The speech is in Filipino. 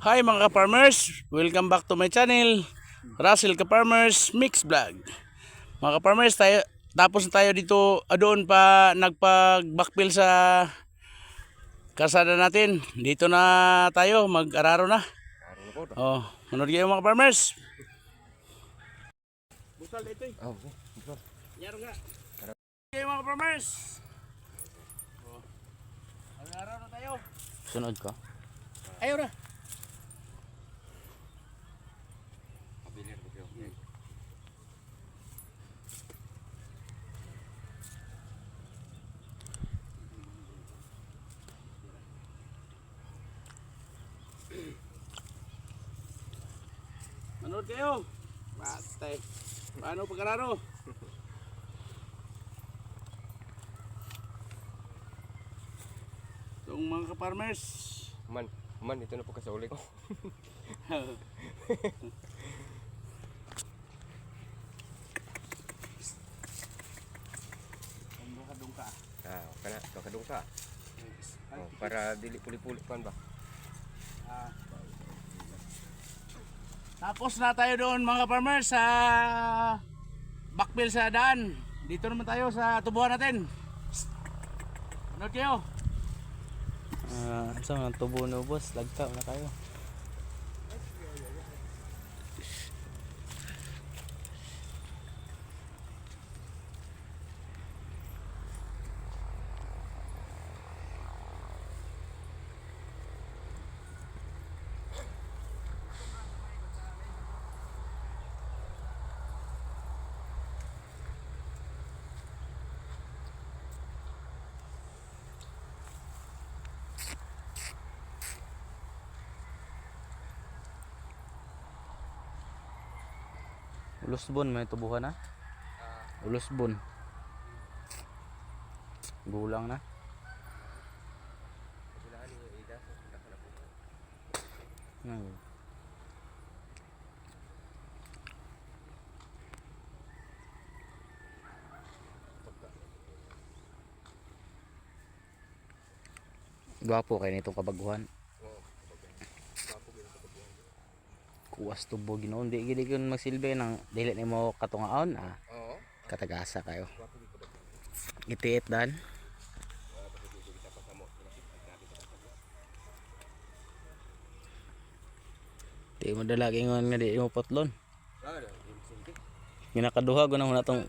Hi mga ka-farmers! Welcome back to my channel, Russell Ka-Farmers Mix Vlog. Mga ka-farmers, tayo, tapos na tayo dito, ah, doon pa nagpag-backfill sa kasada natin. Dito na tayo, mag-araro na. Oh, manood kayo mga farmers. Busal dito eh. Oh, okay. Ito. Yaro nga. Kayo mga farmers. Oh. Mag-araro na tayo. Sunod ka. Ayaw na. Manood kayo. Batay. Paano pagkararo? Itong mga ka-farmers. Man, man, ito na po kasauli ko. Kana, kakadung ka. Oh, para dili puli-puli kan ba? Ah. Tapos na tayo doon mga farmers sa backfill sa daan. Dito naman tayo sa tubuhan natin. Ano kayo? Ah, sa mga tubo no boss, lagta na kayo. Ulusbon may tubuhan na. Ulusbon. Gulang na. Hmm. Gwapo kayo nitong kabaguhan. Kuwas tubo ginoon di gid kun magsilbi nang dili nimo katungaon ah Oo. katagasa kayo. Itiit dan. Di mo dala gingon nga di mo potlon. Ginakaduha ko na mo natong